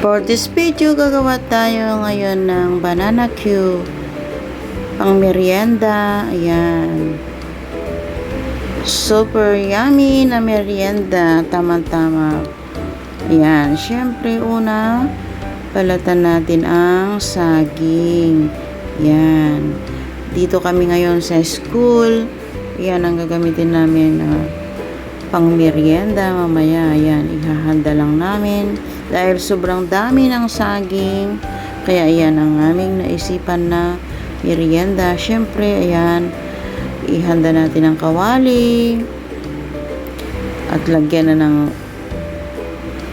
For this video, gagawa tayo ngayon ng banana cue. Pang merienda. Ayan. Super yummy na merienda. Tama-tama. Ayan. Siyempre, una, balatan natin ang saging. Ayan. Dito kami ngayon sa school. Ayan ang gagamitin namin na pang merienda mamaya. Ayan, ihahanda lang namin. Dahil sobrang dami ng saging. Kaya ayan ang aming naisipan na merienda. Siyempre, ayan, ihanda natin ang kawali. At lagyan na ng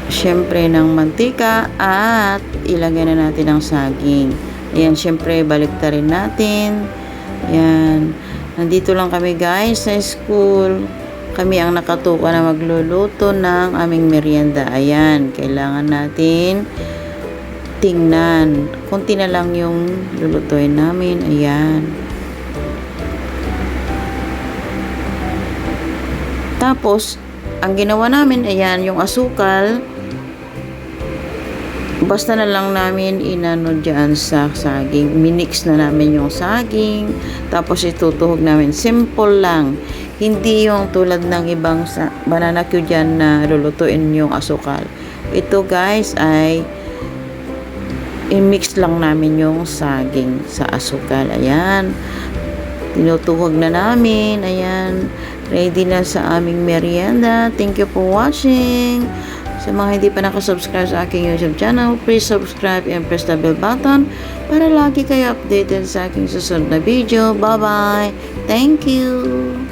siyempre ng mantika at ilagay na natin ang saging. Ayan, siyempre balik rin natin. Ayan. Nandito lang kami guys sa school. Kami ang nakatuka na magluluto ng aming merienda. Ayan, kailangan natin tingnan. Kunti na lang yung lulutuin namin. Ayan. Tapos, ang ginawa namin, ayan, yung asukal, basta na lang namin inano dyan sa saging. Minix na namin yung saging. Tapos itutuhog namin. Simple lang. Hindi yung tulad ng ibang sa banana cue dyan na lulutuin yung asukal. Ito guys ay i-mix lang namin yung saging sa asukal. Ayan. Tinutuhog na namin. Ayan. Ready na sa aming merienda. Thank you for watching. Sa mga hindi pa nakasubscribe sa aking YouTube channel, please subscribe and press the bell button para lagi kayo updated sa aking susunod na video. Bye-bye! Thank you!